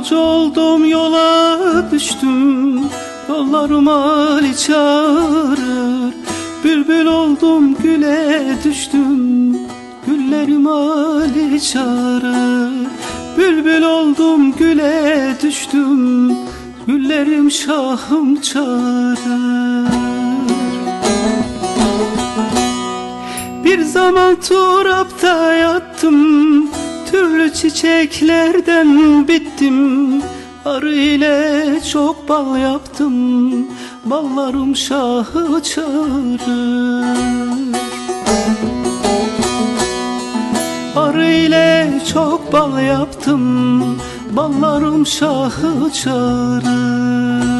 Yolcu oldum yola düştüm. Yollarım Ali çağırır Bülbül oldum güle düştüm. Güllerim Ali çağırır Bülbül oldum güle düştüm. Güllerim şahım çağırır Bir zaman turapta yattım Türlü çiçeklerden bittim. Arı ile çok bal yaptım. Ballarım şahı çağırır. Arı ile çok bal yaptım. Ballarım şahı çağırır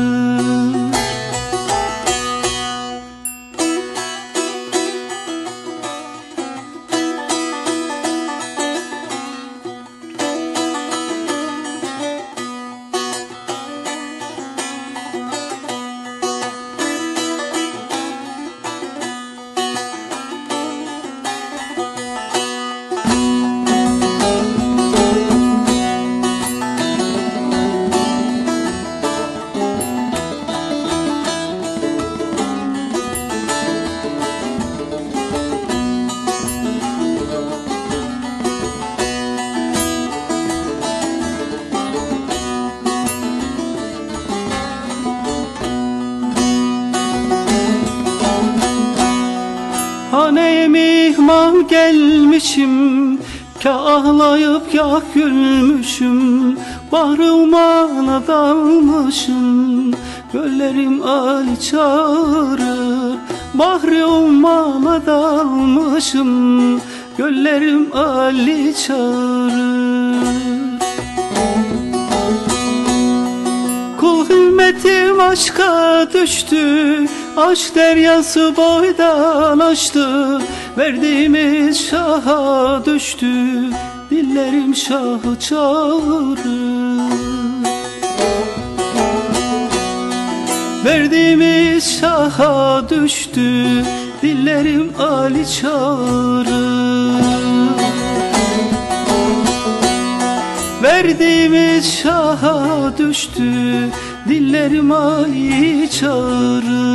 Haneye mihman gelmişim Ka ağlayıp ya gülmüşüm Bahri umana dalmışım Göllerim Ali çağırır. Bahri umana dalmışım Göllerim Ali çağırır. Kul himmetim aşka düştü Aşk deryası boydan aştı Verdiğimiz şaha düştü Dillerim şahı çağırır Verdiğimiz şaha düştü Dillerim Ali çağırır Verdiğimiz şaha düştü Dillerim Ali çağırır